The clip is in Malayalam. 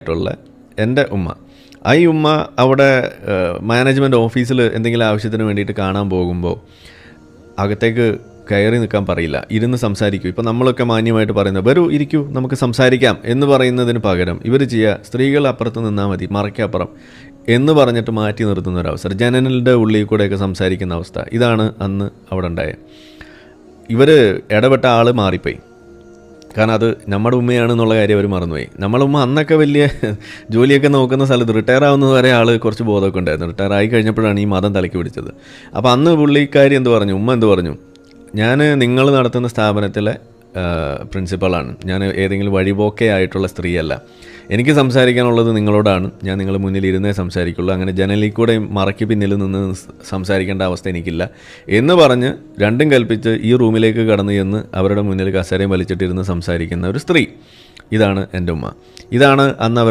ആയിട്ടുള്ള എന്റെ ഉമ്മ. ആ ഈ ഉമ്മ അവിടെ മാനേജ്മെന്റ് ഓഫീസിൽ എന്തെങ്കിലും ആവശ്യത്തിന് വേണ്ടിയിട്ട് കാണാൻ പോകുമ്പോൾ അകത്തേക്ക് കയറി നിൽക്കാൻ പറയില്ല. ഇരുന്ന് സംസാരിക്കൂ. ഇപ്പം നമ്മളൊക്കെ മാന്യമായിട്ട് പറയുന്നത് വരൂ ഇരിക്കൂ നമുക്ക് സംസാരിക്കാം എന്ന് പറയുന്നതിന് പകരം ഇവർ ചെയ്യുക സ്ത്രീകൾ അപ്പുറത്ത് നിന്നാൽ മതി മറയ്ക്കപ്പുറം എന്ന് പറഞ്ഞിട്ട് മാറ്റി നിർത്തുന്ന ഒരു അവസരം ജനനലിന്റെ ഉള്ളിൽ കൂടെയൊക്കെ സംസാരിക്കുന്ന അവസ്ഥ. ഇതാണ് അന്ന് അവിടെ ഉണ്ടായത് ഇവർ ഇടപെട്ട ആൾ മാറിപ്പോയി. കാരണം അത് നമ്മുടെ ഉമ്മയാണെന്നുള്ള കാര്യം അവർ മറന്നുപോയി. നമ്മളെ ഉമ്മ അന്നൊക്കെ വലിയ ജോലിയൊക്കെ നോക്കുന്ന സ്ഥലത്ത് റിട്ടയർ ആവുന്നത് വരെ ആൾ കുറച്ച് ബോധമൊക്കെ ഉണ്ടായിരുന്നു. റിട്ടയർ ആയി കഴിഞ്ഞപ്പോഴാണ് ഈ മതം തലയ്ക്ക് പിടിച്ചത്. അപ്പോൾ അന്ന് പുള്ളിക്കാരി എന്ത് പറഞ്ഞു? ഉമ്മ എന്ത് പറഞ്ഞു? ഞാൻ നിങ്ങൾ നടത്തുന്ന സ്ഥാപനത്തിലെ പ്രിൻസിപ്പളാണ്. ഞാൻ ഏതെങ്കിലും വഴിപോക്കെ ആയിട്ടുള്ള സ്ത്രീയല്ല. എനിക്ക് സംസാരിക്കാനുള്ളത് നിങ്ങളോടാണ്. ഞാൻ നിങ്ങൾ മുന്നിൽ ഇരുന്നേ സംസാരിക്കുള്ളൂ. അങ്ങനെ ജനലിൽ കൂടെ മറക്കി പിന്നിൽ നിന്ന് സംസാരിക്കേണ്ട അവസ്ഥ എനിക്കില്ല. എന്ന് പറഞ്ഞ് രണ്ടും കൽപ്പിച്ച് ഈ റൂമിലേക്ക് കടന്നു ചെന്ന് അവരുടെ മുന്നിൽ കസേരയും വലിച്ചിട്ടിരുന്ന് സംസാരിക്കുന്ന ഒരു സ്ത്രീ. ഇതാണ് എന്റെ ഉമ്മ. ഇതാണ് അന്ന് അവർ